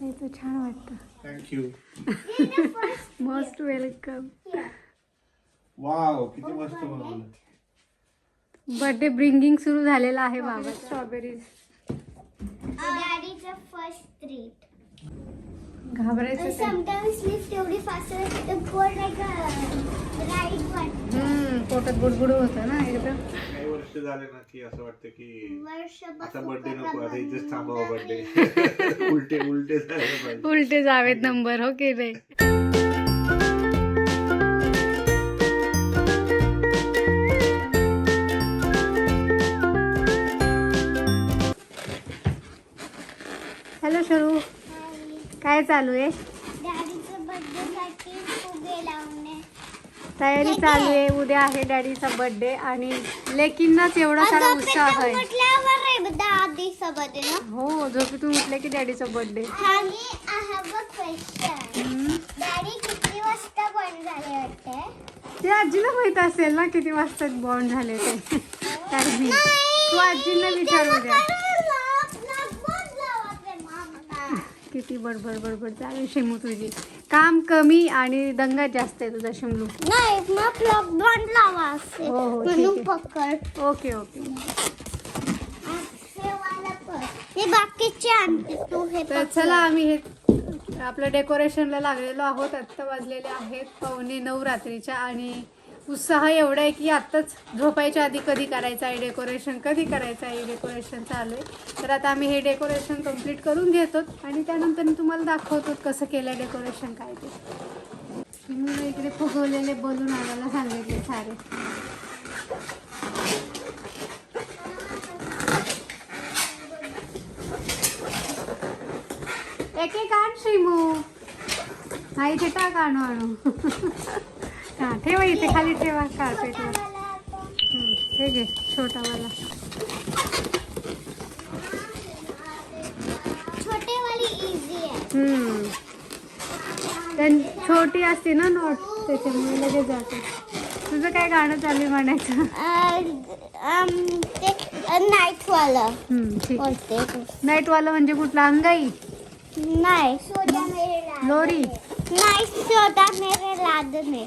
बसायचं छान वाटतं. थँक्यू मोस्ट वेलकम वाव किती मस्त बनवलं. बर्थडे ब्रिंगिंग सुरू झालेला आहे बाबा स्ट्रॉबेरीज डॅडीचं फर्स्ट स्ट्रीट घाबरायचं काय? समटाइम्स लिफ्ट एवढी फास्ट असते पोट लाईक राईट वाटतं हम्म पोटात बुडबुड होतं ना एकदम वर्ष झाले ना की असं वाटतं की वर्ष आता बर्थडे नको आता इथेच थांबावं बर्थडे उलटे उलटे झाले पाहिजे. उलटे जावेत नंबर हो की नाही? हॅलो शरू काय चालू आहे डॅडीचं बर्थडे साठी फुगे लावणे तयारी चालू आहे. उद्या आहे डॅडीचा बर्थडे आणि लेकींनाच एवढा सारा उत्साह आहे. हो झोपेतून उठले की डॅडीचा बर्थडे ते आजीला माहीत असेल ना किती वाजता बॉन्ड झाले ते. टायमिंग तू आजींना विचारू द्या. किती बडबड बडबड. चालू शिमू तुझी. काम कमी आणि दंगा जास्त आहे तुझा शिमलू नाही मग प्लग बंद लावा हो, हो, ठीक म्हणून आहे. पकड ओके ओके असे वाला पकड. हे बाकीचे आणते तू हे तर पकड. चला आम्ही हे आपल्या डेकोरेशनला लागलेलो आहोत आत्ता वाजलेले आहेत पावणे नऊ रात्रीच्या आणि उत्साह एवढा आहे की आत्ताच झोपायच्या आधी कधी करायचं आहे? डेकोरेशन कधी करायचं आहे? डेकोरेशन चालू आहे. तर आता आम्ही हे डेकोरेशन कंप्लीट करून घेतो आणि त्यानंतर मी तुम्हाला दाखवतो कसं केलं डेकोरेशन काय ते. मी इकडे फुगवलेले बोलून आम्हाला सांगितले सारे. एक एक आण श्रीमू. हा ते टाक आणू आणू. हा ठेवा इथे खाली ठेवा कार्पेटवर हे घे छोटावाला. छोटे वाली हम्म. छोटी असते ना नोट त्याच्यामुळे लगेच जाते. तुझं काय गाणं चालू म्हणायचं? ते नाईट वाला हम्म, ठीक. आहे बोलते नाईटवाला म्हणजे कुठला? अंगाई? नाही लोरी? नाही सोडा मेरे लादने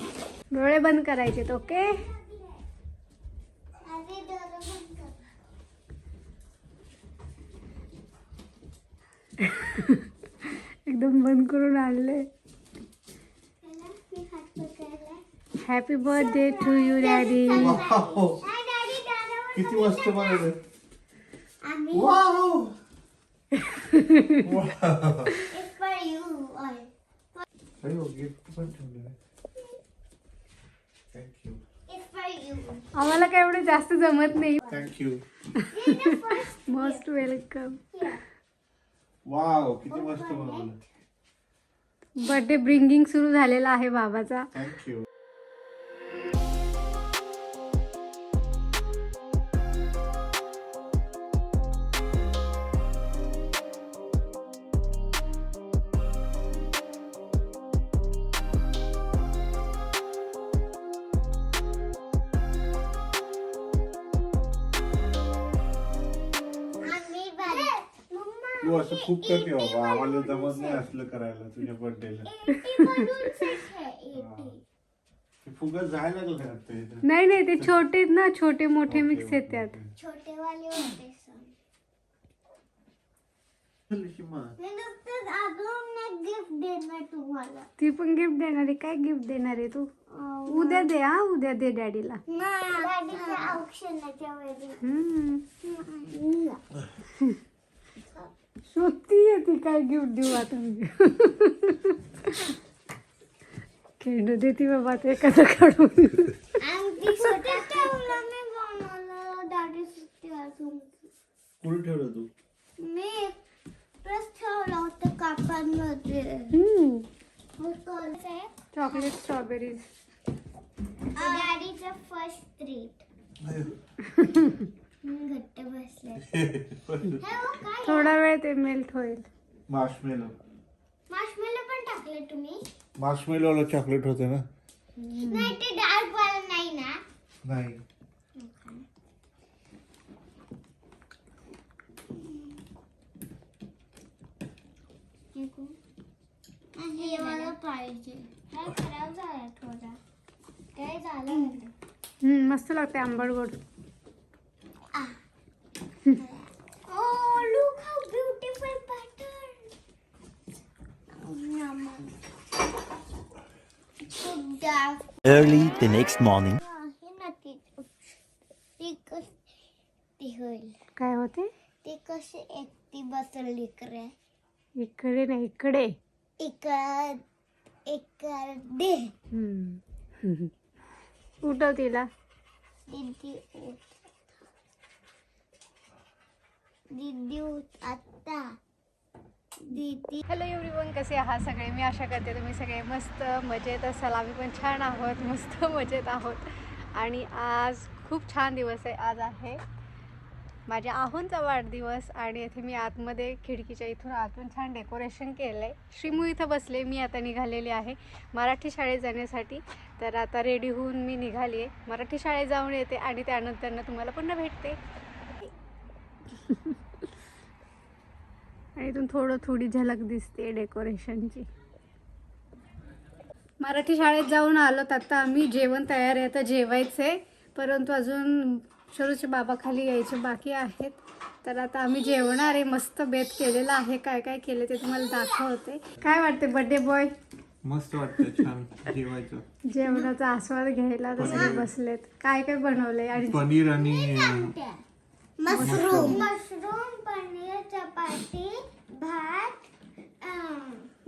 डोळे बंद करायचे ओके? एकदम बंद करून आणले happy birthday to you daddy किती मस्त गिफ्ट पण ठेवलेलं आम्हाला काय एवढं जास्त जमत नाही. थँक्यू मोस्ट वेलकम वाव किती मस्त बनवलं. बर्थडे ब्रिंगिंग सुरू झालेला आहे बाबाचा. थँक्यू तू असं खूप करते बाबा. आम्हाला जमत नाही असलं करायला तुझ्या बर्थडेला 80 balloons आहेत हे, 80. ते फुगत जायला लागलं इथं. नाही नाही ते छोटे आहेत ना छोटे मोठे मिक्स आहेत त्यात छोटे वाले होते सण. लिहिमा. मी नुकतंच अजून गिफ्ट देणार तुम्हाला. ती पण गिफ्ट देणार आहे. काय गिफ्ट देणार आहे तू? उद्या दे हा उद्या दे डॅडीला. गाडीच्या औक्षणाच्या वेळी हम्म. शोधतीये ती काय गिफ्ट देऊ आता मी खेळणं देते बाबा ते कसं काढून. कुठे ठेवलं तू? मी प्लस ठेवलं होतं कापांमध्ये हम्म. डॅडीचं चॉकलेट स्ट्रॉबेरीज. फर्स्ट स्ट्रीट घट्ट बसले. थोडा वेळ ते मेल्ट होईल. मार्शमेलो मार्शमेलो पण टाकले तुम्ही? मार्शमेलोला चॉकलेट होते ना? नाही ते डार्क वाला नाही ना? नाही. हे खूप पाहिजे. हा खराब झाला थोडा. काय झालं? मस्त लागते आंबट गोड. Early the next morning. होईल काय होते? ती कशी एकटी बसल इकडे इकडे. नाही इकडे. इकड. उठव तिला. दीदी उठ दीदी उठ आता. दीदी हॅलो एव्हरीवन कसे आहात सगळे? मी आशा करते तुम्ही सगळे मस्त मजेत असाल. आम्ही पण छान आहोत मस्त मजेत आहोत. आणि आज खूप छान दिवस आहे. आज आहे माझ्या आहोंचा वाढदिवस आणि इथे मी आतमध्ये खिडकीच्या इथून आतून छान डेकोरेशन केलं आहे श्रीमू इथं बसले मी आता निघालेली आहे. मराठी शाळेत जाण्यासाठी. तर आता रेडी होऊन मी निघाली आहे. मराठी शाळेत जाऊन येते आणि त्यानंतरनं तुम्हाला पुन्हा भेटते. आणि इथून थोडं थोडी झलक दिसते डेकोरेशनची. मराठी शाळेत जाऊन आलो आता आम्ही जेवण तयार आहे आता जेवायचं आहे परंतु अजून शरूचे बाबा खाली यायचे बाकी आहेत. तर आता आम्ही जेवणार आहे मस्त बेत केलेला आहे काय काय केलं ते तुम्हाला दाखवते. काय वाटते बड्डे बॉय मस्त वाटतं छान जेवायचं. जेवणाचा आस्वाद घ्यायला तर सगळे बसलेत. काय काय बनवलंय? आणि पनीर आणि मशरूम. मशरूम. पनीर चपाती भात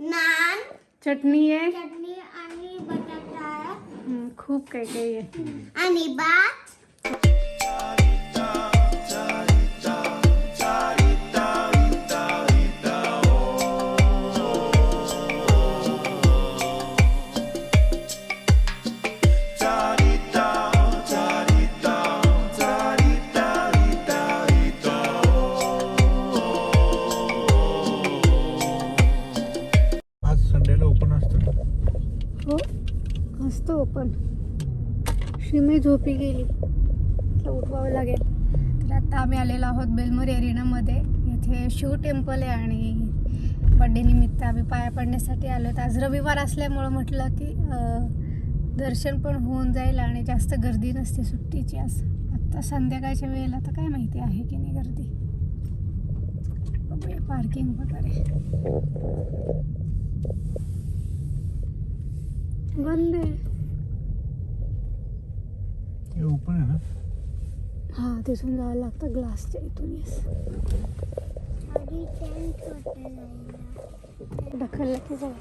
नान चटणी आहे. चटणी आणि बटाटा. खूप काही काही आहे. आणि भात ओपन शिमी झोपी गेली. उठवावं लागेल. तर आता आम्ही आलेलो आहोत बेलमोर एरिनामध्ये इथे शिव टेम्पल आहे आणि बड्डे निमित्त आम्ही पाया पडण्यासाठी आलो आहेत आज रविवार असल्यामुळं म्हटलं की दर्शन पण होऊन जाईल आणि जास्त गर्दी नसते सुट्टीची. आज आत्ता संध्याकाळच्या वेळेला तर काय माहिती आहे की नाही गर्दी. बघूया पार्किंग वगैरे. बंद आहे. हे ओपन आहे ना? हा तिथून जावं लागतं ग्लासच्या इथून येस ढकललं की जाऊ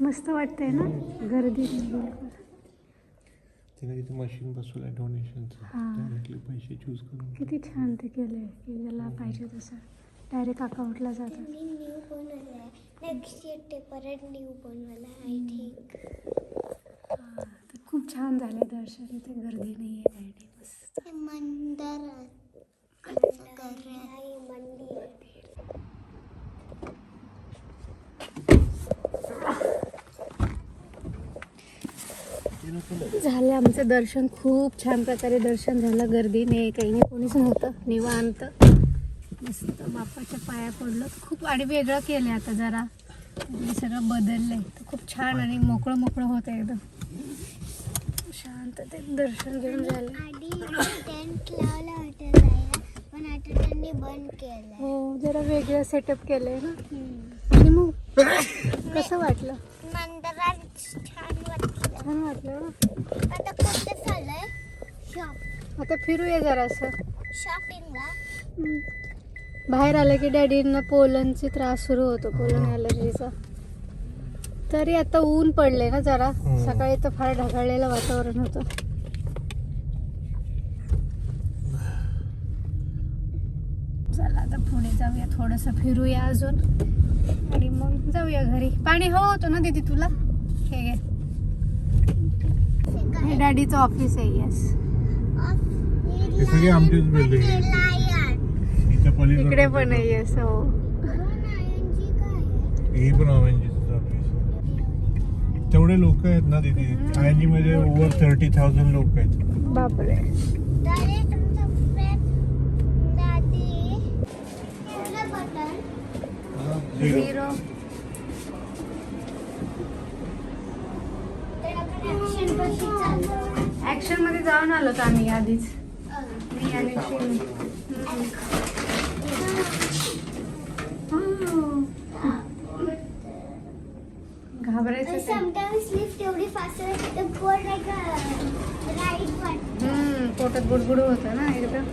मस्त वाटतंय ना? गर्दी नाही तिने तिथे मशीन बसवलंय डोनेशनचं हा. पैसे चूज करून किती छान ते केलंय की ज्याला पाहिजे तसं. डायरेक्ट अकाउंटला जातं मी न्यू बनवलाय नेक्स्ट इयर ते परत न्यू बनवला आय थिंक तर खूप छान झालंय दर्शन इथे गर्दी नाही आहे काही नाही मस्त. मंदिर मंदिर झालं आमचं दर्शन खूप छान प्रकारे दर्शन झालं गर्दी नाही काही नाही कोणीच नव्हतं निवांत. मस्त बाप्पाच्या पाया पडलं. खूप आणि वेगळं केलं आता जरा. सगळं बदललंय. तर खूप छान आणि मोकळं मोकळं होतं एकदम. शांततेत दर्शन घेऊन झालं. हो जरा वेगळं सेटअप केलंय ना. आणि मग? कसं वाटलं? छान वाटलं आता कुठे चाललंय? शॉप आता फिरूया जरासं शॉपिंगला हम्म. बाहेर आलं की डॅडींना पोलनचे त्रास सुरू होतो पोलन ॲलर्जीचा तरी आता ऊन पडले ना जरा. हम्म. सकाळी तर फार ढगाळलेलं वातावरण होतं. चला आता पुढे जाऊया थोडंसं फिरूया अजून. आणि मग जाऊया घरी. पाणी हवं होतं ना दीदी तुला हे घे हे डॅडीचं ऑफिस आहे येस हे सगळी आमचीच आहे. इकडे पण आहे. येस हो. हे पण अवेंजर्सचं ऑफिस आहे. तेवढे लोक आहेत ना तिथे. आय एनमध्ये ओव्हर थर्टी थाउजंड लोक आहेत. बापरे. झिरो तर आम्ही आधीच. मी आणि. घाबरायचं काय? समटाइम्स लिफ्ट एवढी फास्ट असते तर पोट नाही का राईट वाटत. हम्म पोटात बुडबुड होतं ना एकदम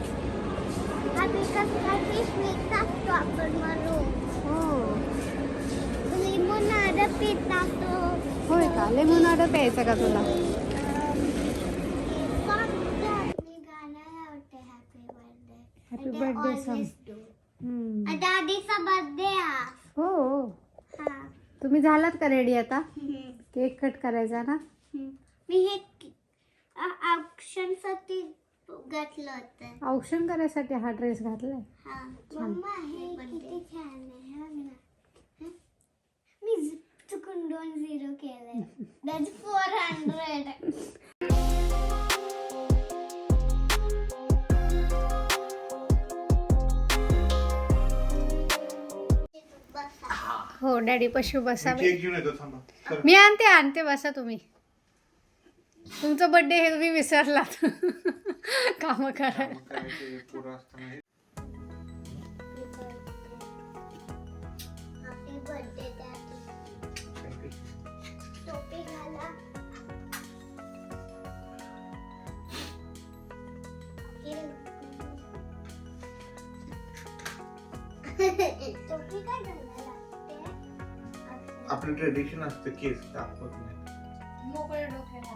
हा पिकअप हा फिश टाकतो आपण मारून हो. लिंबून आडं पीठ टाकतो होय का? लेमन आडं प्यायचं का तुला मी गाणं लावते हॅपी बर्थडे हॅपी बर्थडे हम्म. दादीचा बर्थडे हो हा. तुम्ही झालात का रेडी आता? केक कट करायचा ना? मी हे ऑप्शनसाठी घातलं होतं. औक्षण करायसाठी हा ड्रेस घातलाय? मी चुकून दोन झिरो केले दॅट्स फोर हंड्रेड हो डॅडी पशु बसावे केक घेऊन येतो थांबा. चल. मी आणते आणते बसा तुम्ही. तुमचं बर्थडे हे तुम्ही विसरलात. काम करा मग काय ते पोरं असताना हे- आपलं ट्रेडिशन असतं केस कापत नाही. मोकळ्या डोक्याला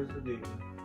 थोडस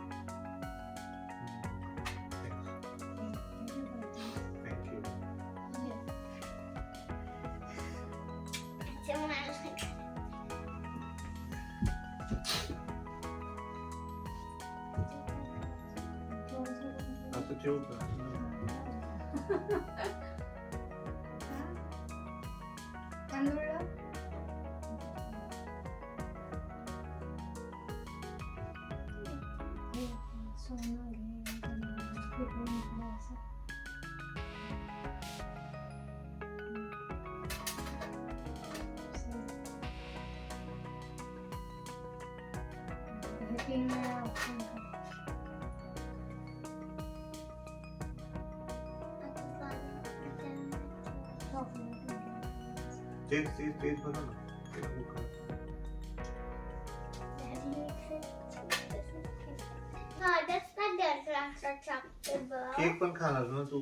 तीन वेळा option कर. तेच तेच तेच बघा ना केक पण खाणार ना तू?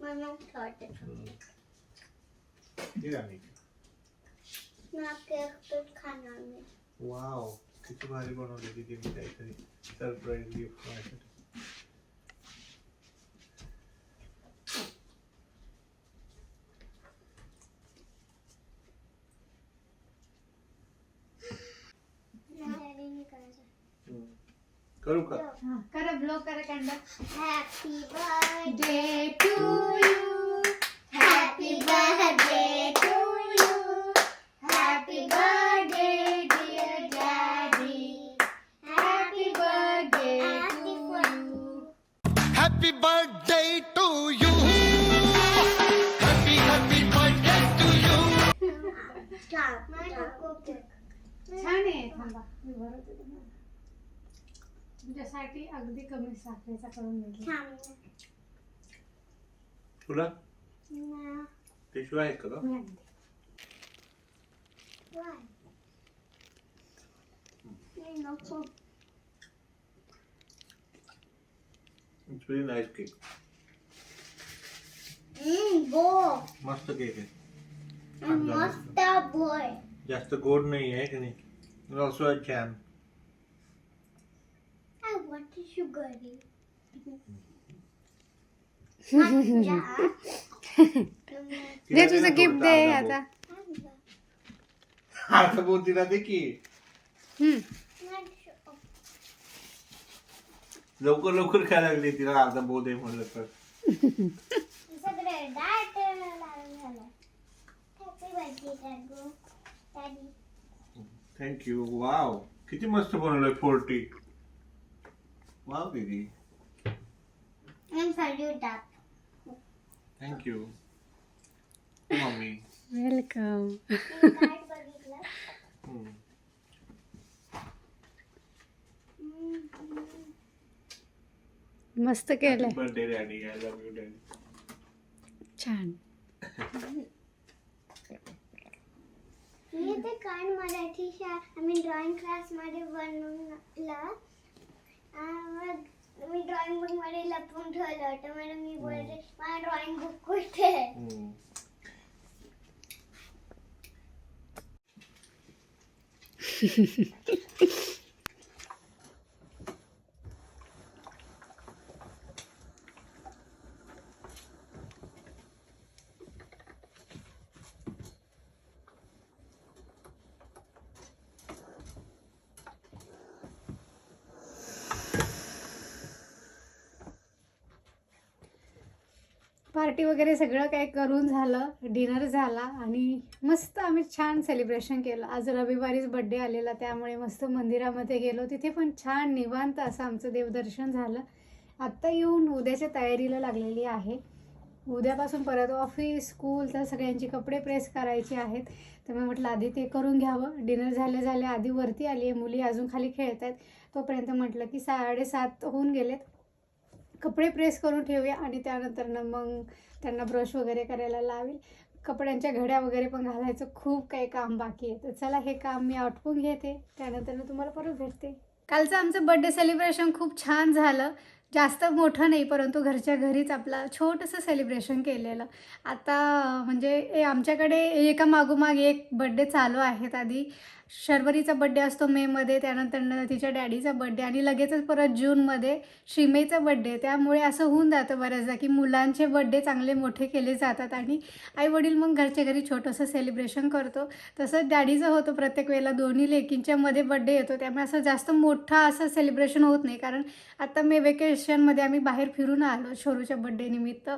म्हणून ठेवते ठीक आहे ना केक तर खाणार मी. वाव किती भारी बनवली तिथे मी काहीतरी. सरप्राईज गिफ्ट माझ्यासाठी डॅडीने करायचं हम्म. करू का हा, करा ब्लो करा candle happy birthday day to you happy birthday तुमच्यासाठी अगदी कमी साखरेचा करून थांब तुला? ना. टिश्यू आहे का ग? मी आणते. Why? नाही नको. It's very nice cake go मस्त केक आहे. मस्त बोय जास्त गोड नाही आहे की नाही. जॅम आय शुगरी दे तुझं गिफ्ट दे आता आता बोल तिला दे की हम्म. लवकर लवकर खायला लागली तिला अर्धा म्हणलं तर थँक्यू वाव किती मस्त बनवलंय forty वाव दीदी आणि salute dad thank you mummy welcome card बघितलं हम्म. मस्त केलंय birthday daddy I love you daddy छान मी ते कार्ड मराठी शा आम्ही ड्रॉइंग क्लासमध्ये बनवलं आ, मग मी ड्रॉइंग बुकमध्ये लपवून ठेवलं होतं म्हणून मी बोलते माझं ड्रॉइंग बुक कुठे आहे?" हम्म. पार्टी वगैरे सगळं काय करून झालं डिनर झाला आणि मस्त आम्ही छान सेलिब्रेशन केलं. आज रविवारीच बड्डे आलेला त्यामुळे मस्त मंदिरामध्ये गेलो. तिथे पण छान निवांत असं आमचं देवदर्शन झालं. आत्ता येऊन उद्याच्या तयारीला लागलेली आहे. उद्यापासून परत ऑफिस स्कूल तर सगळ्यांची कपडे प्रेस करायचे आहेत. तर मी म्हटलं आधी ते करून घ्यावं. डिनर झाले झाले आधी वरती आली आहे मुली अजून खाली खेळत आहेत तोपर्यंत म्हटलं की साडेसात होऊन गेलेत. कपडे प्रेस करून ठेवूया आणि त्यानंतरनं मग त्यांना ब्रश वगैरे करायला लावेल. कपड्यांच्या घड्या वगैरे पण घालायचं खूप काही काम बाकी आहे. तर चला हे काम मी आटपून घेते. त्यानंतर मी तुम्हाला परत भेटते. कालचं आमचं बड्डे सेलिब्रेशन खूप छान झालं. जास्त मोठं नाही परंतु घरच्या घरीच आपला छोटंसं सेलिब्रेशन केलेलं. आता म्हणजे ए- आमच्याकडे एका मागोमाग एक बड्डे चालू आहेत आधी शर्वरीचा बड्डे असतो मेमध्ये त्यानंतर न तिच्या डॅडीचा बड्डे आणि लगेचच परत जूनमध्ये श्रीमेचा बड्डे त्यामुळे असं होऊन जातं बऱ्याचदा की मुलांचे बड्डे चांगले मोठे केले जातात आणि आईवडील मग घरच्या घरी छोटंसं सेलिब्रेशन करतो. तसंच डॅडीचं होतं प्रत्येक वेळेला दोन्ही लेकींच्यामध्ये बड्डे येतो. त्यामुळे असं जास्त मोठा असं सेलिब्रेशन होत नाही. कारण आता मे वेकेशनमध्ये आम्ही बाहेर फिरून आलो शोरूच्या बड्डे निमित्त.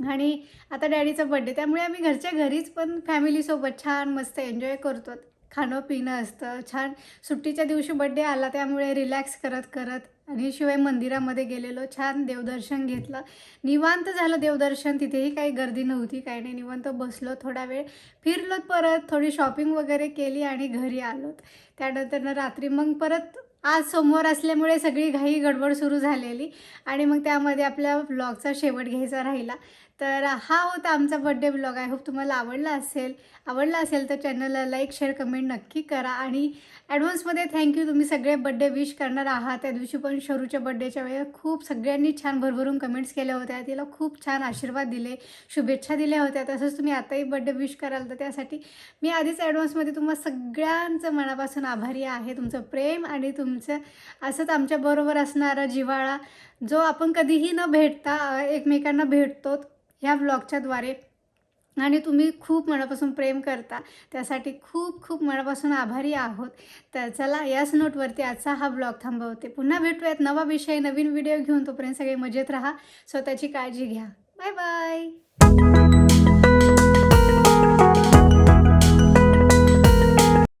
आणि आता डॅडीचा बड्डे त्यामुळे आम्ही घरच्या घरीच पण फॅमिलीसोबत छान मस्त एन्जॉय करतो. खाणं पिणं असतं. छान सुट्टीच्या दिवशी बड्डे आला त्यामुळे रिलॅक्स करत करत आणि शिवाय मंदिरामध्ये गेलेलो. छान देवदर्शन घेतलं. निवांत झालं देवदर्शन. तिथेही काही गर्दी नव्हती काही नाही. निवांत बसलो थोडा वेळ. फिरलोत परत थोडी शॉपिंग वगैरे केली आणि घरी आलोत. त्यानंतर रात्री मग परत आज सोमवार असल्यामुळे सगळी घाई गडबड सुरू झालेली आणि मग त्यामध्ये आपल्या ब्लॉगचा शेवट घ्यायचा राहिला. तर हा होता आमचा बड्डे ब्लॉग आय होप तुम्हाला आवडला असेल. आवडला असेल तर चॅनलला लाईक शेअर कमेंट नक्की करा आणि ॲडव्हान्समध्ये थँक्यू तुम्ही सगळे बड्डे विश करणार आहात. त्या दिवशी पण शरूच्या बड्डेच्या वेळेला खूप सगळ्यांनी छान भरभरून कमेंट्स केल्या होत्या. तिला खूप छान आशीर्वाद दिले शुभेच्छा दिल्या होत्या. तसंच तुम्ही आताही बड्डे विश कराल तर त्यासाठी मी आधीच ॲडव्हान्समध्ये तुम्हाला सगळ्यांचं मनापासून आभारी आहे. तुमचं प्रेम आणि तुमचं असंच आमच्याबरोबर असणारा जिव्हाळा जो आपण कधीही न भेटता एकमेकांना भेटतो ह्या ब्लॉगच्याद्वारे आणि तुम्ही खूप मनापासून प्रेम करता. त्यासाठी खूप खूप मनापासून आभारी आहोत. तर चला याच नोटवरती आजचा हा ब्लॉग थांबवते. पुन्हा भेटूयात नवा विषय नवीन व्हिडिओ घेऊन. तोपर्यंत सगळे मजेत राहा. स्वतःची काळजी घ्या. Bye bye